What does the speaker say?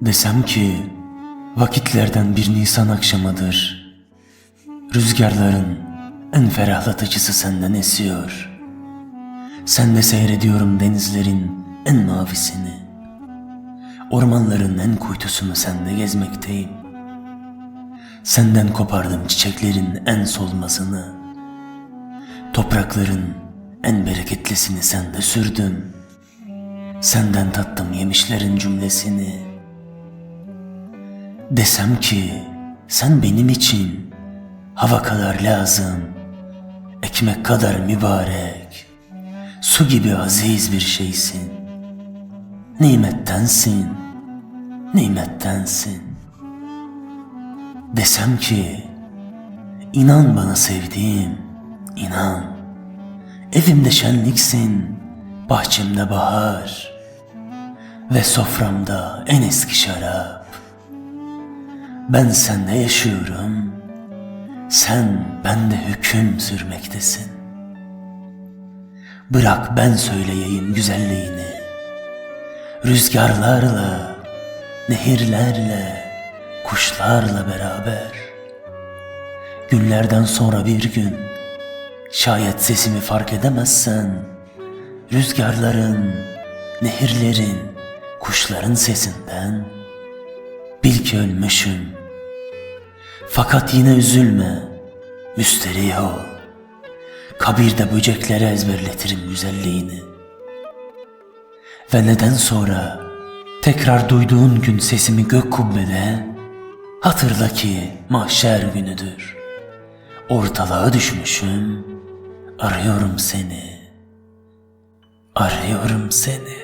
Desem ki vakitlerden bir Nisan akşamıdır. Rüzgarların en ferahlatıcısı senden esiyor. Sen de seyrediyorum denizlerin en mavisini. Ormanların en kuytusunu sende gezmekteyim. Senden kopardım çiçeklerin en solmasını. Toprakların en bereketlisini sende sürdüm. Senden tattım yemişlerin cümlesini. Desem ki sen benim için hava kadar lazım, ekmek kadar mübarek, su gibi aziz bir şeysin. Nimettensin, nimettensin. Desem ki inan bana sevdiğim, inan. Evimde şenliksin, bahçemde bahar ve soframda en eski şarap. Ben sende yaşıyorum, sen bende hüküm sürmektesin. Bırak ben söyleyeyim güzelliğini, rüzgarlarla, nehirlerle, kuşlarla beraber. Günlerden sonra bir gün, şayet sesimi fark edemezsen, rüzgarların, nehirlerin, kuşların sesinden, bil ki ölmüşüm. Fakat yine üzülme, müsterih ol. Kabirde böceklere ezberletirim güzelliğini. Ve neden sonra tekrar duyduğun gün sesimi gök kubbede hatırla ki mahşer günüdür. Ortalığa düşmüşüm, arıyorum seni, arıyorum seni.